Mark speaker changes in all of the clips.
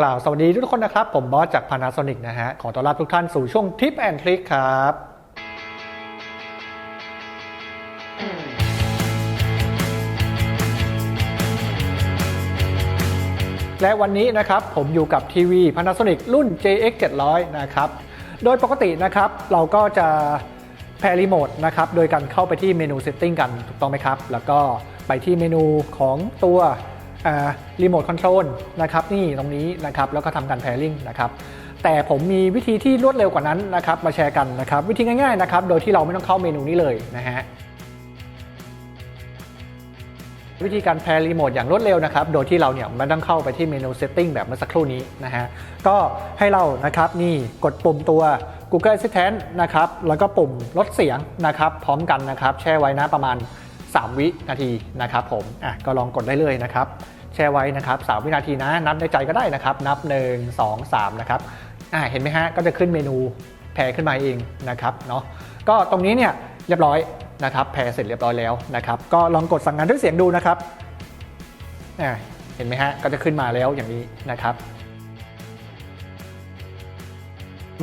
Speaker 1: กล่าวสวัสดีทุกคนนะครับ ผมบอสจาก Panasonic นะฮะ ขอต้อนรับทุกท่านสู่ช่วงทิปแอนทริคครับและวันนี้นะครับผมอยู่กับทีวี Panasonic รุ่น JX 700นะครับ โดยปกตินะครับเราก็จะแพรรีโมทนะครับ โดยการเข้าไปที่เมนู Setting กันถูกต้องไหมครับ แล้วก็ไปที่เมนูของตัว รีโมทคอนโทรลนะครับนี่ตรงนี้นะครับแล้วก็ทำการแพริงนะครับแต่ผมมีวิธีที่รวดเร็วกว่านั้นนะครับมาแชร์กันนะครับวิธีง่ายๆนะครับโดยที่เราไม่ต้องเข้าเมนูนี้เลยนะฮะวิธีการแพร์รีโมทอย่างรวดเร็วนะครับ โดยที่เราเนี่ยไม่ต้องเข้าไปที่เมนู Setting แบบเมื่อสักครู่นี้นะฮะ ก็ให้เรานะครับนี่กดปุ่มตัว Google Assistant นะครับ แล้วก็ปุ่มลดเสียงนะครับ พร้อมกันนะครับ แช่ไว้นะประมาณ 3 วินาทีนะครับผมอะก็ลองกดได้เลยนะครับ แช่ไว้นะครับ 3 วินาทีนะ นับในใจก็ได้นะครับ นับ 1 2 3 นะครับอ่าเห็นไหมฮะ ก็จะขึ้นเมนูแพรขึ้นมาเองนะครับเนาะก็ตรงนี้เนี่ยเรียบร้อยนะครับแพรเสร็จเรียบร้อยแล้วนะครับ ก็ลองกดสั่งงานด้วยเสียงดูนะครับอ่าเห็นไหมฮะ ก็จะขึ้นมาแล้วอย่างนี้นะครับ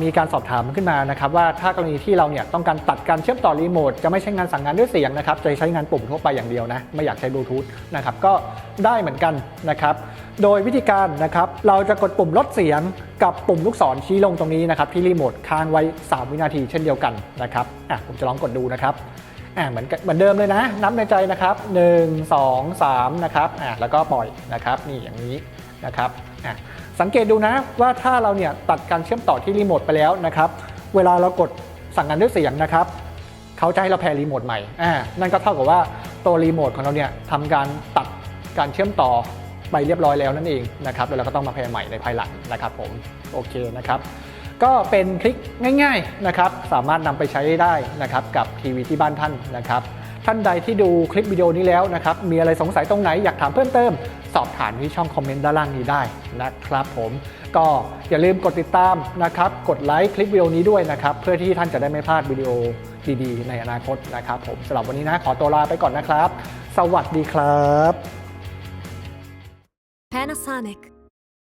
Speaker 1: มีการสอบถามขึ้นมานะครับว่าถ้ากรณีที่เราเนี่ยต้องการตัดการเชื่อมต่อรีโมทจะไม่ใช้งานสั่งงานด้วยเสียงนะครับจะใช้งานปุ่มทั่วไปอย่างเดียวนะไม่อยากใช้บลูทูธนะครับก็ได้เหมือนกันนะครับโดยวิธีการนะครับเราจะกดปุ่มลดเสียงกับปุ่มลูกศรชี้ลงตรงนี้นะครับที่รีโมทค้างไว้ 3 วินาทีเช่นเดียวกันนะครับอะผมจะลองกดดูนะครับอะเหมือนกันเหมือนเดิมเลยนะ นับในใจนะครับ 1 2 3 นะครับอะแล้วก็ปล่อยนะครับ นี่อย่างนี้นะครับอะ สังเกตดูนะว่าถ้าเราเนี่ยตัดการเชื่อมต่อที่รีโมทไปแล้วนะครับ เวลาเรากดสั่งงานด้วยเสียงนะครับเขาจะให้เราแพรรีโมทใหม่อ่านั่นก็เท่ากับว่าตัวรีโมทของเราเนี่ยทำการตัดการเชื่อมต่อไปเรียบร้อยแล้วนั่นเองนะครับแล้วเราก็ต้องมาแพรใหม่ในภายหลังนะครับผมโอเคนะครับก็เป็นคลิกง่ายๆนะครับสามารถนำไปใช้ได้นะครับกับทีวีที่บ้านท่านนะครับ ท่านใดที่ดูคลิปวิดีโอนี้แล้วนะครับ มีอะไรสงสัยตรงไหนอยากถามเพิ่มเติม สอบถามที่ช่องคอมเมนต์ด้านล่างนี้ได้นะครับผม ก็อย่าลืมกดติดตามนะครับ กดไลค์คลิปวิดีโอนี้ด้วยนะครับ เพื่อที่ท่านจะได้ไม่พลาดวิดีโอดีๆ ในอนาคตนะครับผมสำหรับวันนี้นะขอตัวลาไปก่อนนะครับ สวัสดีครับ
Speaker 2: Panasonic